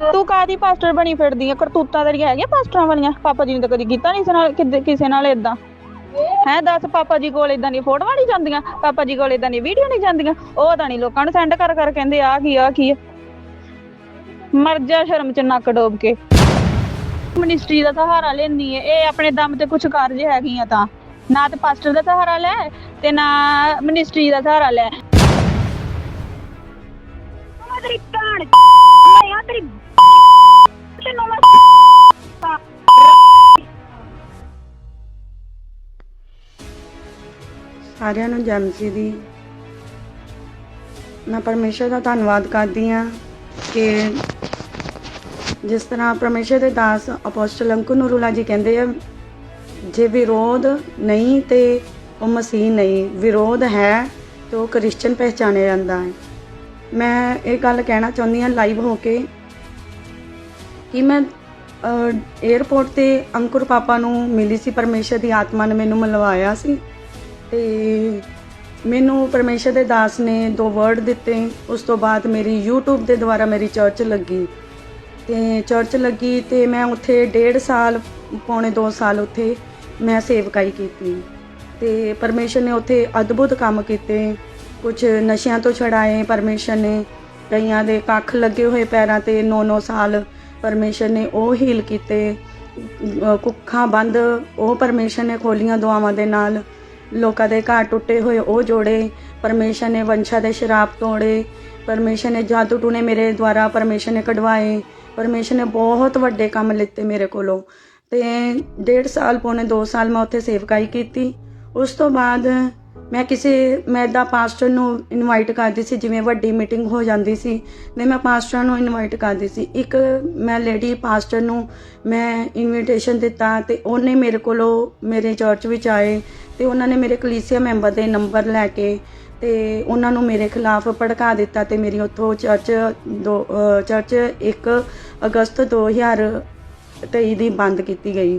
ਤੂੰ ਕਾਦੀ ਪਾਸਟਰ ਬਣੀ ਫਿਰਦੀ ਆ? ਕਰਤੂਤਾਂ ਤੇਰੀਆਂ ਹੈਗੀਆਂ ਪਾਸਟਰਾਂ ਵਾਲੀਆਂ? ਪਾਪਾ ਜੀ ਨੇ ਤਾਂ ਕਦੀ ਕੀਤਾ ਨਹੀਂ ਨਾਲ ਕਿਦ- ਕਿਸੇ ਨਾਲ ਇਦਾਂ ਹੈ, ਦੱਸ ਪਾਪਾ ਜੀ ਕੋਲ ਇਦਾਂ ਦੀ ਫੋਟੋਆਂ ਨਹੀਂ ਜਾਂਦੀਆਂ? ਪਾਪਾ ਜੀ ਕੋਲ ਇਦਾਂ ਦੀ ਵੀਡੀਓ ਨਹੀਂ ਜਾਂਦੀਆਂ? ਉਹ ਤਾਂ ਨਹੀਂ ਲੋਕਾਂ ਨੂੰ ਸੈਂਡ ਕਰ ਕਰ ਕਹਿੰਦੇ ਆ ਕੀ ਆ ਕੀ ਆ ਮਰ ਜਾ ਸ਼ਰਮ ਚ ਨੱਕ ਡੋਬ ਕੇ। ਮਿਨਿਸਟਰੀ ਦਾ ਸਹਾਰਾ ਲੈਂਦੀ ਏ। ਇਹ ਆਪਣੇ ਦਮ ਤੇ ਕੁਝ ਕਾਰਜ ਹੈਗੀਆਂ ਤਾਂ। ਨਾ ਤੇ ਪਾਸਟਰ ਦਾ ਸਹਾਰਾ ਲੈ ਤੇ ਨਾ ਮਿਨਿਸਟਰੀ ਦਾ ਸਹਾਰਾ ਲੈ। ਮੈਂ ਤੇਰੀ ਭੈਣ ਮੈਂ ਤੇਰੀ ਤੈਨੂੰ ਮੈਂ ਸਾਰਿਆਂ ਨੂੰ ਜੈਮਸੀ ਦੀ। ਮੈਂ ਪਰਮੇਸ਼ਰ ਦਾ ਧੰਨਵਾਦ ਕਰਦੀ ਹਾਂ ਕਿ ਜਿਸ ਤਰ੍ਹਾਂ ਪਰਮੇਸ਼ਰ ਦੇ ਦਾਸ ਅਪੋਸਟਲ ਅੰਕੁ ਨੂਰੁਲਾ ਜੀ ਕਹਿੰਦੇ ਆ, ਜੇ ਵਿਰੋਧ ਨਹੀਂ ਤੇ ਉਹ ਮਸੀਹ ਨਹੀਂ, ਵਿਰੋਧ ਹੈ ਤੇ ਉਹ ਕ੍ਰਿਸਚੀਅਨ ਪਹਿਚਾਨਿਆ ਜਾਂਦਾ ਹੈ। ਮੈਂ ਇਹ ਗੱਲ ਕਹਿਣਾ ਚਾਹੁੰਦੀ ਹਾਂ ਲਾਈਵ ਹੋ ਕੇ ਕਿ ਮੈਂ 에어ਪੋਰਟ ਤੇ ਅੰਕੁਰ ਪਾਪਾ ਨੂੰ ਮਿਲੀ ਸੀ, ਪਰਮੇਸ਼ਰ ਦੀ ਆਤਮਾ ਨੇ ਮੈਨੂੰ ਮਿਲਵਾਇਆ ਸੀ। ਤੇ ਮੈਨੂੰ ਪਰਮੇਸ਼ਰ ਦੇ ਦਾਸ ਨੇ ਦੋ ਵਰਡ ਦਿੱਤੇ। ਉਸ ਤੋਂ ਬਾਅਦ ਮੇਰੀ YouTube ਦੇ ਦੁਆਰਾ ਮੇਰੀ ਚਰਚ ਲੱਗੀ। ਤੇ ਚਰਚ ਲੱਗੀ ਤੇ ਮੈਂ ਉੱਥੇ ਡੇਢ ਸਾਲ, ਪੌਣੇ 2 ਸਾਲ ਉੱਥੇ ਮੈਂ ਸੇਵਕਾਈ ਕੀਤੀ। ਤੇ ਪਰਮੇਸ਼ਰ ਨੇ ਉੱਥੇ ਅਦਭੁਤ ਕੰਮ ਕੀਤੇ। ਕੁਝ ਨਸ਼ਿਆਂ ਤੋਂ ਛੜਾਏ ਪਰਮੇਸ਼ਰ ਨੇ। ਕਈਆਂ ਦੇ ਕੱਖ ਲੱਗੇ ਹੋਏ ਪੈਰਾਂ ਤੇ 9-9 ਸਾਲ ਪਰਮੇਸ਼ਰ ਨੇ ਉਹ ਹੀਲ ਕੀਤੇ। ਕੁੱਖਾਂ ਬੰਦ, ਉਹ ਪਰਮੇਸ਼ਰ ਨੇ ਖੋਲੀਆਂ ਦੁਆਵਾਂ ਦੇ ਨਾਲ। ਲੋਕਾਂ ਦੇ ਘਰ ਟੁੱਟੇ ਹੋਏ ਉਹ ਜੋੜੇ। ਪਰਮੇਸ਼ਰ ਨੇ ਵੰਸ਼ਾ ਦੇ ਸ਼ਰਾਪ ਤੋੜੇ। ਪਰਮੇਸ਼ਰ ਨੇ ਜਾਦੂ ਟੂਣੇ ਮੇਰੇ ਦੁਆਰਾ ਪਰਮੇਸ਼ਰ ਨੇ ਕਢਵਾਏ। ਪਰਮੇਸ਼ਰ ਨੇ ਬਹੁਤ ਵੱਡੇ ਕੰਮ ਲਿੱਤੇ ਮੇਰੇ ਕੋਲੋਂ। ਤੇ ਡੇਢ ਸਾਲ ਪੌਣੇ 2 ਸਾਲ ਮੈਂ ਉੱਥੇ ਸੇਵਕਾਈ ਕੀਤੀ। ਉਸ ਤੋਂ ਬਾਅਦ ਮੈਂ ਕਿਸੇ, ਮੈਂ ਦਾ ਪਾਸਟਰ ਨੂੰ ਇਨਵਾਈਟ ਕਰਦੀ ਸੀ, ਜਿਵੇਂ ਵੱਡੀ ਮੀਟਿੰਗ ਹੋ ਜਾਂਦੀ ਸੀ, ਤੇ ਮੈਂ ਪਾਸਟਰ ਨੂੰ ਇਨਵਾਈਟ ਕਰਦੀ ਸੀ। ਇੱਕ ਮੈਂ ਲੇਡੀ ਪਾਸਟਰ ਨੂੰ ਮੈਂ ਇਨਵੀਟੇਸ਼ਨ ਦਿੱਤਾ ਤੇ ਉਹਨੇ ਮੇਰੇ ਕੋਲੋਂ ਮੇਰੇ ਚਰਚ ਵਿੱਚ ਆਏ ਤੇ ਉਹਨਾਂ ਨੇ ਮੇਰੇ ਕਲੀਸਿਆ ਮੈਂਬਰ ਦੇ ਨੰਬਰ ਲੈ ਕੇ ਤੇ ਉਹਨਾਂ ਨੂੰ ਮੇਰੇ ਖਿਲਾਫ ਭੜਕਾ ਦਿੱਤਾ ਤੇ ਮੇਰੀ ਉੱਥੋਂ ਚਰਚ ਦੋ ਚਰਚ 1 ਅਗਸਤ 2023 ਦੀ ਬੰਦ ਕੀਤੀ ਗਈ।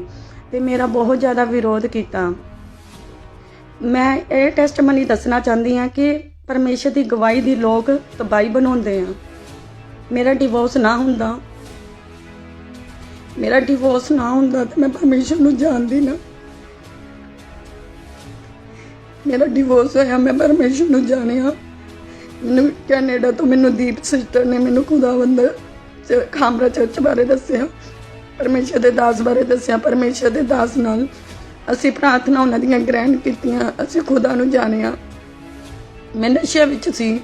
ਤੇ ਮੇਰਾ ਬਹੁਤ ਜ਼ਿਆਦਾ ਵਿਰੋਧ ਕੀਤਾ। ਮੈਂ ਇਹ ਟੈਸਟਮਨੀ ਦੱਸਣਾ ਚਾਹੁੰਦੀ ਹਾਂ ਕਿ ਪਰਮੇਸ਼ਰ ਦੀ ਗਵਾਹੀ ਦੀ ਲੋਕ ਤਬਾਈ ਬਣਾਉਂਦੇ ਆ। ਮੇਰਾ ਡਿਵੋਰਸ ਨਾ ਹੁੰਦਾ। ਮੇਰਾ ਡਿਵੋਰਸ ਨਾ ਹੁੰਦਾ ਤੇ ਮੈਂ ਪਰਮੇਸ਼ਰ ਨੂੰ ਜਾਣਦੀ ਨਾ। ਮੇਰਾ ਡਿਵੋਰਸ ਹੋਇਆ, ਮੈਂ ਪਰਮੇਸ਼ਰ ਨੂੰ ਜਾਣਿਆ। ਮੈਨੂੰ ਕੈਨੇਡਾ ਤੋਂ ਮੈਨੂੰ ਦੀਪ ਸਿਸਟਰ ਨੇ ਮੈਨੂੰ ਖੁਦਾਵੰਦ ਖਾਮਰਾ ਚਰਚ ਬਾਰੇ ਦੱਸਿਆ। ਪਰਮੇਸ਼ਰ ਦੇ ਦਾਸ ਬਾਰੇ ਦੱਸਿਆ, ਪਰਮੇਸ਼ਰ ਦੇ ਦਾਸ ਨਾਲ। ਅਸੀਂ ਪ੍ਰਾਰਥਨਾ ਉਹਨਾਂ ਦੀਆਂ ਗ੍ਰਹਿਣ ਕੀਤੀਆਂ, ਅਸੀਂ ਖੁਦਾ ਨੂੰ ਜਾਣਿਆ। ਮੈਂ ਨਸ਼ੇ ਵਿੱਚ ਸੀ,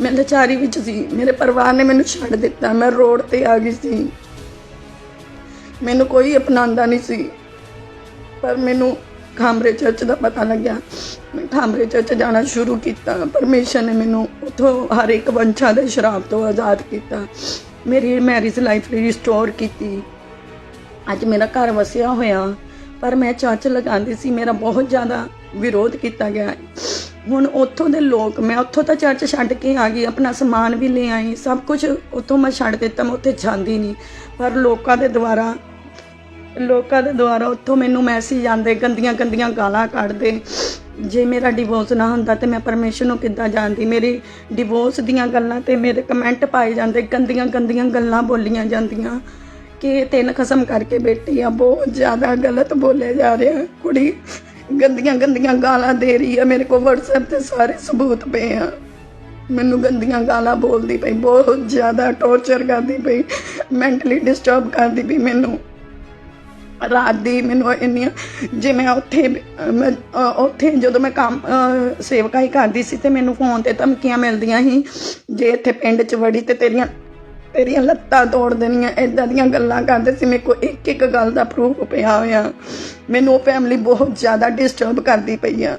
ਮੈਂ ਲਚਾਰੀ ਵਿੱਚ ਸੀ, ਮੇਰੇ ਪਰਿਵਾਰ ਨੇ ਮੈਨੂੰ ਛੱਡ ਦਿੱਤਾ, ਮੈਂ ਰੋਡ ਤੇ ਆ ਗਈ ਸੀ। ਮੈਨੂੰ ਕੋਈ ਅਪਣਾਉਂਦਾ ਨਹੀਂ ਸੀ, ਪਰ ਮੈਨੂੰ ਖਾਮਰੇ ਚਰਚ ਦਾ ਪਤਾ ਲੱਗਿਆ। ਮੈਂ ਖਾਮਰੇ ਚਰਚ ਜਾਣਾ ਸ਼ੁਰੂ ਕੀਤਾ। ਪਰਮੇਸ਼ਰ ਨੇ ਮੈਨੂੰ ਉਥੋਂ ਹਰ ਇੱਕ ਵੰਸ਼ਾ ਦੇ ਸ਼ਰਾਬ ਤੋਂ ਆਜ਼ਾਦ ਕੀਤਾ। ਮੇਰੀ ਮੈਰਿਜ ਲਾਈਫ ਰਿਸਟੋਰ ਕੀਤੀ। ਅੱਜ ਮੇਰਾ ਘਰ ਵਸਿਆ ਹੋਇਆ। ਪਰ ਮੈਂ ਚਰਚ ਲਗਾਉਂਦੀ ਸੀ, ਮੇਰਾ ਬਹੁਤ ਜ਼ਿਆਦਾ ਵਿਰੋਧ ਕੀਤਾ ਗਿਆ ਹੁਣ ਉੱਥੋਂ ਦੇ ਲੋਕ, ਮੈਂ ਉੱਥੋਂ ਤਾਂ ਚਰਚ ਛੱਡ ਕੇ ਆ ਗਈ, ਆਪਣਾ ਸਮਾਨ ਵੀ ਲੈ ਆਈ, ਸਭ ਕੁਝ ਉੱਥੋਂ ਮੈਂ ਛੱਡ ਦਿੱਤਾ, ਮੈਂ ਉੱਥੇ ਜਾਂਦੀ ਨਹੀਂ। ਪਰ ਲੋਕਾਂ ਦੇ ਦੁਆਰਾ, ਲੋਕਾਂ ਦੇ ਦੁਆਰਾ ਉੱਥੋਂ ਮੈਨੂੰ ਮੈਸੇਜ ਆਉਂਦੇ, ਗੰਦੀਆਂ ਗੰਦੀਆਂ ਗਾਲਾਂ ਕੱਢਦੇ। ਜੇ ਮੇਰਾ ਡਿਵੋਰਸ ਨਾ ਹੁੰਦਾ ਤੇ ਮੈਂ ਪਰਮੇਸ਼ਰ ਨੂੰ ਕਿੱਦਾਂ ਜਾਣਦੀ? ਮੇਰੀ ਡਿਵੋਰਸ ਦੀਆਂ ਗੱਲਾਂ ਤੇ ਮੇਰੇ ਕਮੈਂਟ ਪਾਏ ਜਾਂਦੇ, ਗੰਦੀਆਂ ਗੰਦੀਆਂ ਗੱਲਾਂ ਬੋਲੀਆਂ ਜਾਂਦੀਆਂ। ਕਿ ਤਿੰਨ ਖਸਮ ਕਰਕੇ ਬੈਠੀ ਆ ਬਹੁਤ ਜ਼ਿਆਦਾ ਗਲਤ ਬੋਲੇ ਜਾ ਰਿਹਾ। ਕੁੜੀ ਗੰਦੀਆਂ ਗੰਦੀਆਂ ਗਾਲਾਂ ਦੇ ਰਹੀ ਆ। ਮੇਰੇ ਕੋਲ WhatsApp ਤੇ ਸਾਰੇ ਸਬੂਤ ਪਏ ਆ। ਮੈਨੂੰ ਗੰਦੀਆਂ ਗਾਲਾਂ ਬੋਲਦੀ ਪਈ ਬਹੁਤ ਜ਼ਿਆਦਾ ਟੌਰਚਰ ਕਰਦੀ ਪਈ ਮੈਂਟਲੀ ਡਿਸਟਰਬ ਕਰਦੀ ਪਈ ਮੈਨੂੰ। ਰਾਤ ਦੀ ਮੈਨੂੰ ਇੰਨੀਆਂ ਜੇ ਮੈਂ ਉੱਥੇ ਮੈਂ ਉੱਥੇ ਜਦੋਂ ਮੈਂ ਕੰਮ ਅਹ, ਸੇਵਕਾਈ ਕਰਦੀ ਸੀ ਤੇ ਮੈਨੂੰ ਫੋਨ ਤੇ ਧਮਕੀਆਂ ਮਿਲਦੀਆਂ ਸੀ ਜੇ ਇੱਥੇ ਪਿੰਡ 'ਚ ਵੜੀ ਤੇ ਤੇਰੀਆਂ ਤੇਰੀਆਂ ਲੱਤਾਂ ਤੋੜ ਦੇਣੀਆਂ ਇਦਾਂ ਦੀਆਂ ਗੱਲਾਂ ਕਰਦੇ ਸੀ। ਮੇਰੇ ਕੋਲ ਇੱਕ ਇੱਕ ਗੱਲ ਦਾ ਪ੍ਰੂਫ ਪਿਆ ਹੋਇਆ। ਮੈਨੂੰ ਉਹ ਫੈਮਿਲੀ ਬਹੁਤ ਜ਼ਿਆਦਾ ਡਿਸਟਰਬ ਕਰਦੀ ਪਈ ਆ।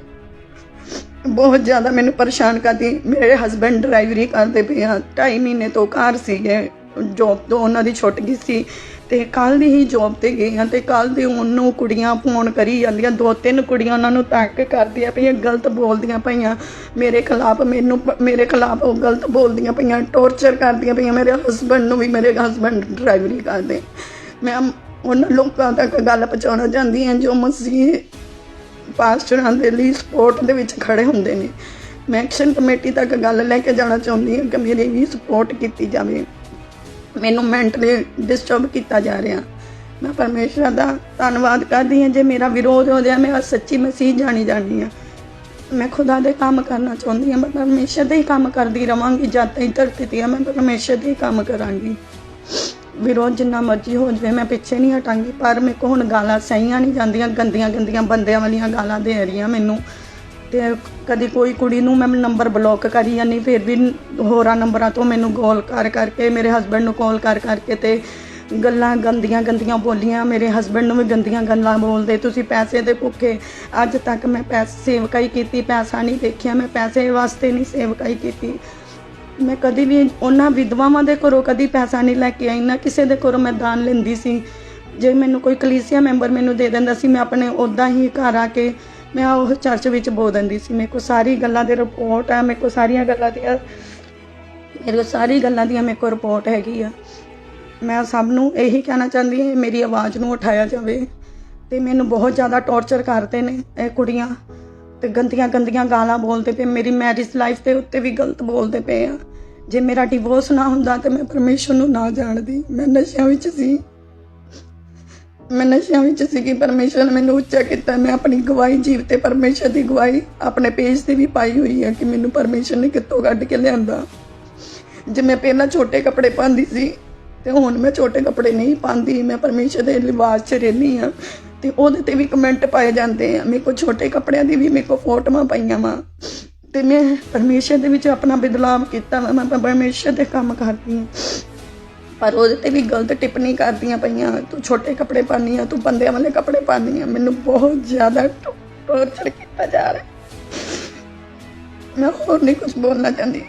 ਬਹੁਤ ਜ਼ਿਆਦਾ ਮੈਨੂੰ ਪਰੇਸ਼ਾਨ ਕਰਦੀ। ਮੇਰੇ ਹਸਬੰਡ ਡਰਾਈਵਰੀ ਕਰਦੇ ਪਏ ਆ। ਢਾਈ ਮਹੀਨੇ ਤੋਂ ਘਰ ਸੀਗੇ। ਜੋਬ ਤੋਂ ਉਹਨਾਂ ਦੀ ਛੁੱਟ ਗਈ ਸੀ। ਤੇ ਕੱਲ ਦੀ ਹੀ ਜੋਬ ਤੇ ਗਈ ਹਾਂ ਤੇ ਕੱਲ ਦੀ ਉਹਨੂੰ ਕੁੜੀਆਂ ਫੋਨ ਕਰੀ ਜਾਂਦੀਆਂ, ਦੋ ਤਿੰਨ ਕੁੜੀਆਂ ਉਹਨਾਂ ਨੂੰ ਤੱਕ ਕਰਦੀਆਂ ਪਈਆਂ, ਗਲਤ ਬੋਲਦੀਆਂ ਪਈਆਂ। ਮੇਰੇ ਖਿਲਾਫ ਮੈਨੂੰ ਮੇਰੇ ਖਿਲਾਫ ਉਹ ਗਲਤ ਬੋਲਦੀਆਂ ਪਈਆਂ ਟੌਰਚਰ ਕਰਦੀਆਂ ਪਈਆਂ, ਮੇਰੇ ਹਸਬੰਡ ਨੂੰ ਵੀ ਮੇਰੇ ਹਸਬੰਡ ਡਰਾਈਵਰੀ ਕਰਦੇ। ਮੈਂ ਉਹਨਾਂ ਲੋਕਾਂ ਤੱਕ ਗੱਲ ਪਹੁੰਚਾਉਣਾ ਚਾਹੁੰਦੀ ਹਾਂ ਜੋ ਮਸੀਹ ਪਾਸਟਰਾਂ ਦੇ ਲਈ ਸਪੋਰਟ ਦੇ ਵਿੱਚ ਖੜੇ ਹੁੰਦੇ ਨੇ। ਮੈਂ ਐਕਸ਼ਨ ਕਮੇਟੀ ਤੱਕ ਗੱਲ ਲੈ ਕੇ ਜਾਣਾ ਚਾਹੁੰਦੀ ਹਾਂ ਕਿ ਮੇਰੀ ਵੀ ਸਪੋਰਟ ਕੀਤੀ ਜਾਵੇ। ਮੈਨੂੰ ਮੈਂਟਲੀ ਡਿਸਟਰਬ ਕੀਤਾ ਜਾ ਰਿਹਾ। ਮੈਂ ਪਰਮੇਸ਼ਰ ਦਾ ਧੰਨਵਾਦ ਕਰਦੀ ਹਾਂ, ਜੇ ਮੇਰਾ ਵਿਰੋਧ ਹੋ ਰਿਹਾ, ਮੈਂ ਸੱਚੀ ਮਸੀਹ ਜਾਣੀ ਜਾਣੀ ਹਾਂ। ਮੈਂ ਖੁਦਾ ਦੇ ਕੰਮ ਕਰਨਾ ਚਾਹੁੰਦੀ ਹਾਂ, ਮੈਂ ਪਰਮੇਸ਼ਰ ਦੇ ਹੀ ਕੰਮ ਕਰਦੀ ਰਵਾਂਗੀ ਜਦ ਤੱਕ ਧਰਤੀ ਤੇ ਮੈਂ ਪਰਮੇਸ਼ਰ ਦੇ ਹੀ ਕੰਮ ਕਰਾਂਗੀ। ਵਿਰੋਧ ਜਿੰਨਾ ਮਰਜ਼ੀ ਹੋ ਜਾਵੇ, ਮੈਂ ਪਿੱਛੇ ਨਹੀਂ ਹਟਾਂਗੀ, ਪਰ ਮੇਰੇ ਕੋਲ ਹੁਣ ਗਾਲਾਂ ਸਹੀਆਂ ਨਹੀਂ ਜਾਂਦੀਆਂ ਗੰਦੀਆਂ ਗੰਦੀਆਂ ਬੰਦਿਆਂ ਵਾਲੀਆਂ ਗਾਲਾਂ ਦੇ ਰਹੀਆਂ ਮੈਨੂੰ। ਤੇ ਕਦੀ ਕੋਈ ਕੁੜੀ ਨੂੰ ਮੈਂ ਨੰਬਰ ਬਲੌਕ ਕਰੀ ਜਾਂਦੀ ਫਿਰ ਵੀ ਹੋਰਾਂ ਨੰਬਰਾਂ ਤੋਂ ਮੈਨੂੰ ਕਾਲ ਕਰ ਕਰਕੇ, ਮੇਰੇ ਹਸਬੰਡ ਨੂੰ ਕਾਲ ਕਰ ਕਰਕੇ ਤੇ ਗੱਲਾਂ ਗੰਦੀਆਂ ਗੰਦੀਆਂ ਬੋਲੀਆਂ, ਮੇਰੇ ਹਸਬੰਡ ਨੂੰ ਵੀ ਗੰਦੀਆਂ ਗੱਲਾਂ ਬੋਲਦੇ, ਤੁਸੀਂ ਪੈਸੇ ਦੇ ਭੁੱਖੇ, ਅੱਜ ਤੱਕ ਮੈਂ ਪੈਸੇ ਸੇਵਕਾਈ ਕੀਤੀ, ਪੈਸਾ ਨਹੀਂ ਦੇਖਿਆ, ਮੈਂ ਪੈਸੇ ਵਾਸਤੇ ਨਹੀਂ ਸੇਵਕਾਈ ਕੀਤੀ। ਮੈਂ ਕਦੀ ਵੀ ਉਹਨਾਂ ਵਿਧਵਾਵਾਂ ਦੇ ਘਰੋਂ ਕਦੀ ਪੈਸਾ ਨਹੀਂ ਲੈ ਕੇ ਆਈ, ਨਾ ਕਿਸੇ ਦੇ ਘਰੋਂ ਮੈਂ ਦਾਨ ਲੈਂਦੀ ਸੀ। ਜੇ ਮੈਨੂੰ ਕੋਈ ਕਲੀਸਿਆ ਮੈਂਬਰ ਮੈਨੂੰ ਦੇ ਦਿੰਦਾ ਸੀ, ਮੈਂ ਆਪਣੇ ਉਦਾਂ ਹੀ ਘਰ ਆ ਕੇ ਮੈਂ ਉਹ ਚਰਚ ਵਿੱਚ ਬੋ ਦਿੰਦੀ ਸੀ, ਮੇਰੇ ਕੋਲ ਸਾਰੀ ਗੱਲਾਂ ਦੇ ਰਿਪੋਰਟ ਆ, ਮੇਰੇ ਕੋਲ ਸਾਰੀਆਂ ਗੱਲਾਂ ਦੀਆਂ, ਮੇਰੇ ਕੋਲ ਸਾਰੀ ਗੱਲਾਂ ਦੀਆਂ ਮੇਰੇ ਕੋਲ ਰਿਪੋਰਟ ਹੈਗੀ ਆ। ਮੈਂ ਸਭ ਨੂੰ ਇਹੀ ਕਹਿਣਾ ਚਾਹੁੰਦੀ ਹਾਂ ਮੇਰੀ ਆਵਾਜ਼ ਨੂੰ ਉਠਾਇਆ ਜਾਵੇ ਤੇ ਮੈਨੂੰ ਬਹੁਤ ਜ਼ਿਆਦਾ ਟੌਰਚਰ ਕਰਦੇ ਨੇ ਇਹ ਕੁੜੀਆਂ ਤੇ ਗੰਦੀਆਂ ਗੰਦੀਆਂ ਗਾਲਾਂ ਬੋਲਦੇ ਪਏ, ਮੇਰੀ ਮੈਰਿਜ ਲਾਈਫ ਦੇ ਉੱਤੇ ਵੀ ਗਲਤ ਬੋਲਦੇ ਪਏ ਆ। ਜੇ ਮੇਰਾ ਡਿਵੋਰਸ ਨਾ ਹੁੰਦਾ ਤੇ ਮੈਂ ਪਰਮੇਸ਼ਰ ਨੂੰ ਨਾ ਜਾਣਦੀ, ਮੈਂ ਨਸ਼ਿਆਂ ਵਿੱਚ ਸੀ। ਮੈਂ ਨਸ਼ਿਆਂ ਵਿੱਚ ਸੀਗੀ ਕਿ ਪਰਮੇਸ਼ਰ ਨੇ ਮੈਨੂੰ ਉੱਚਾ ਕੀਤਾ। ਮੈਂ ਆਪਣੀ ਗਵਾਹੀ, ਜੀਵ ਤੇ ਪਰਮੇਸ਼ਰ ਦੀ ਗਵਾਹੀ ਆਪਣੇ ਪੇਜ ਤੇ ਵੀ ਪਾਈ ਹੋਈ ਹੈ ਕਿ ਮੈਨੂੰ ਪਰਮੇਸ਼ਰ ਨੇ ਕਿੱਥੋਂ ਕੱਢ ਕੇ ਲਿਆਂਦਾ। ਜੇ ਮੈਂ ਪਹਿਲਾਂ ਛੋਟੇ ਕੱਪੜੇ ਪਾਉਂਦੀ ਸੀ, ਤੇ ਹੁਣ ਮੈਂ ਛੋਟੇ ਕੱਪੜੇ ਨਹੀਂ ਪਾਉਂਦੀ। ਮੈਂ ਪਰਮੇਸ਼ਰ ਦੇ ਲਿਬਾਸ 'ਚ ਰਹਿੰਦੀ ਆ, ਤੇ ਉਹਦੇ ਤੇ ਵੀ ਕਮੈਂਟ ਪਾਏ ਜਾਂਦੇ ਆ, ਮੇਰੇ ਕੋਲ ਛੋਟੇ ਕੱਪੜਿਆਂ ਦੀ ਵੀ ਮੇਰੇ ਕੋਲ ਫੋਟੋਆਂ ਪਾਈਆਂ ਵਾ। ਤੇ ਮੈਂ ਪਰਮੇਸ਼ਰ ਦੇ ਵਿੱਚ ਆਪਣਾ ਬਦਲਾਵ ਕੀਤਾ ਵਾ, ਮੈਂ ਪਰਮੇਸ਼ਰ ਦੇ ਕੰਮ ਕਰਦੀ ਹਾਂ ਪਰ ਉਹਦੇ ਤੇ ਵੀ ਗਲਤ ਟਿੱਪਣੀ ਕਰਦੀਆਂ ਪਈਆਂ। ਤੂੰ ਛੋਟੇ ਕੱਪੜੇ ਪਾਉਂਦੀ ਆ, ਤੂੰ ਬੰਦਿਆਂ ਵਾਲੇ ਕੱਪੜੇ ਪਾਉਂਦੀ ਆ। ਮੈਨੂੰ ਬਹੁਤ ਜ਼ਿਆਦਾ ਟੌਰਚਰ ਕੀਤਾ ਜਾ ਰਿਹਾ। ਮੈਂ ਹੋਰ ਨਹੀਂ ਕੁਝ ਬੋਲਣਾ ਚਾਹੁੰਦੀ।